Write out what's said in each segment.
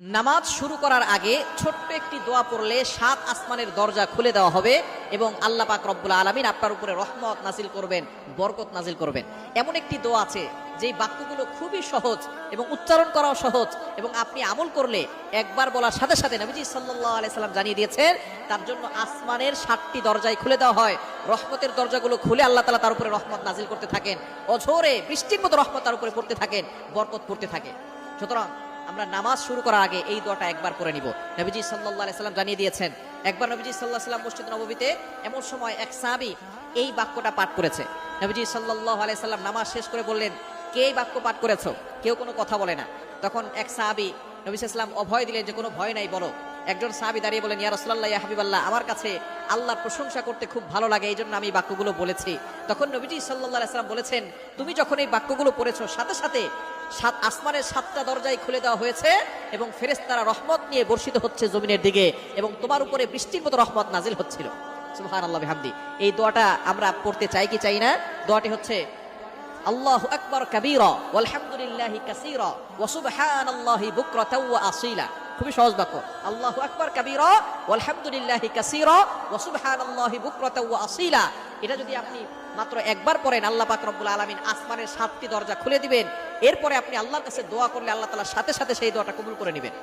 নামাজ শুরু করার আগে ছোট্ট একটি দোয়া পড়লে সাত আসমানের দরজা খুলে দেওয়া হবে এবং আল্লাহ পাক রব্বুল আলমিন আপনার উপরে রহমত নাজিল করবেন, বরকত নাজিল করবেন। এমন একটি দোয়া আছে, যেই বাক্যগুলো খুবই সহজ এবং উচ্চারণ করাও সহজ এবং আপনি আমল করলে একবার বলার সাথে সাথে নবীজি সাল্লাহ আলাইসাল্লাম জানিয়ে দিয়েছেন, তার জন্য আসমানের সাতটি দরজায় খুলে দেওয়া হয়। রহমতের দরজাগুলো খুলে আল্লাহ তালা তার উপরে রহমত নাজিল করতে থাকেন। অঝোরে বৃষ্টির মতো রহমত তার উপরে পড়তে থাকেন, বরকত পড়তে থাকে। সুতরাং আমরা নামাজ শুরু করার আগে এই দোয়াটা একবার করে নিব। নবীজি সাল্লাহ সাল্লাম জানিয়ে দিয়েছেন, একবার নবীজি সাল্লাহ সাল্লাম মসজিদ নবীতে এমন সময় এক সাহাবি এই বাক্যটা পাঠ করেছে। নবীজি সাল্লাহ সাল্লাম নামাজ শেষ করে বললেন, কে এই বাক্য পাঠ করেছ? কেউ কোনো কথা বলে না। তখন এক সাহাবি নবী সাল্লাম অভয় দিলেন যে, কোনো ভয় নাই, বলো। একজন সাহাবি দাঁড়িয়ে বলেন ইয়া রসুল্লাহ হাবিবাল্লাহ, আমার কাছে আল্লাহর প্রশংসা করতে খুব ভালো লাগে এই জন্য আমি বাক্যগুলো বলেছি। তখন নবীজি সাল্লাহ সাল্লাম বলেছেন, তুমি যখন এই বাক্যগুলো পড়েছো, সাথে সাথে সাত আসমানের সাতটা দরজায় খুলে দেওয়া হয়েছে এবং ফেরেস তারা রহমত নিয়ে বর্ষিত হচ্ছে জমিনের দিকে এবং তোমার উপরে বৃষ্টির মতো রহমত নাজিল হচ্ছিল। সুহান আল্লাহ হামদি এই দোয়াটা আমরা পড়তে চাই কি চাই না? দোয়াটি হচ্ছে, আল্লাহ আকবর কবির আলহামদুলিল্লাহ কাসির ওসুবহান আল্লাহ বুকরাতাও আসিলা আসীলা। খুবই সহজ বাক্য। আল্লাহ আকবর কাবির আলহামদুলিল্লাহ কাসির, ওয়া সুবহানাল্লাহি বুকরাতাও ওয়া আসিলা। এটা যদি আপনি মাত্র একবার পড়েন, আল্লাহ পাক রব্বুল আলামিন আসমানের সাতটি দরজা খুলে দিবেন। এরপরে আপনি আল্লাহর কাছে দোয়া করলে আল্লাহ তাআলা সাথে সাথে সেই দোয়াটা কবুল করে নেবেন।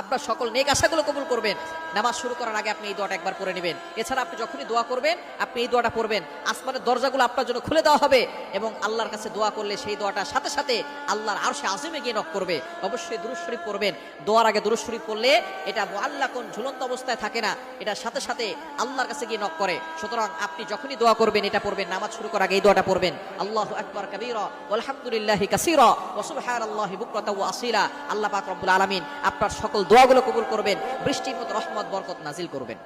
আপনার সকল নেক আশাগুলো কবুল করবেন। নামাজ শুরু করার আগে আপনি এই দোয়াটা একবার করে নেবেন। এছাড়া আপনি যখনই দোয়া করবেন, আপনি এই দোয়াটা পড়বেন। আসমানের দরজাগুলো আপনার জন্য খুলে দেওয়া হবে এবং আল্লাহর কাছে দোয়া করলে সেই দোয়াটা সাথে সাথে আল্লাহর আরও সে আজিমে গিয়ে নক করবে। অবশ্যই দুরুজ শরীফ পড়বেন। দোয়ার আগে দুরুজ শরীফ পড়লে এটা আল্লাহ কোন ঝুলন্ত অবস্থায় থাকে না। এটা সাথে সাথে আল্লাহর কাছে গিয়ে নক করে। সুতরাং আপনি যখনই দোয়া করবেন, এটা পড়বেন। নামাজ শুরু করার আগে এই দোয়াটা পড়বেন। আল্লাহ আকবার কবীরা আলহামদুলিল্লাহি কাসীরা সুবহানাল্লাহি বুকরাতা আসীলা। আল্লাহ পাক রব্বুল আলামিন আপনার সকল দোয়াগুলো কবুল করবেন বৃষ্টির মতো রহমত বরকত নাজিল করবেন।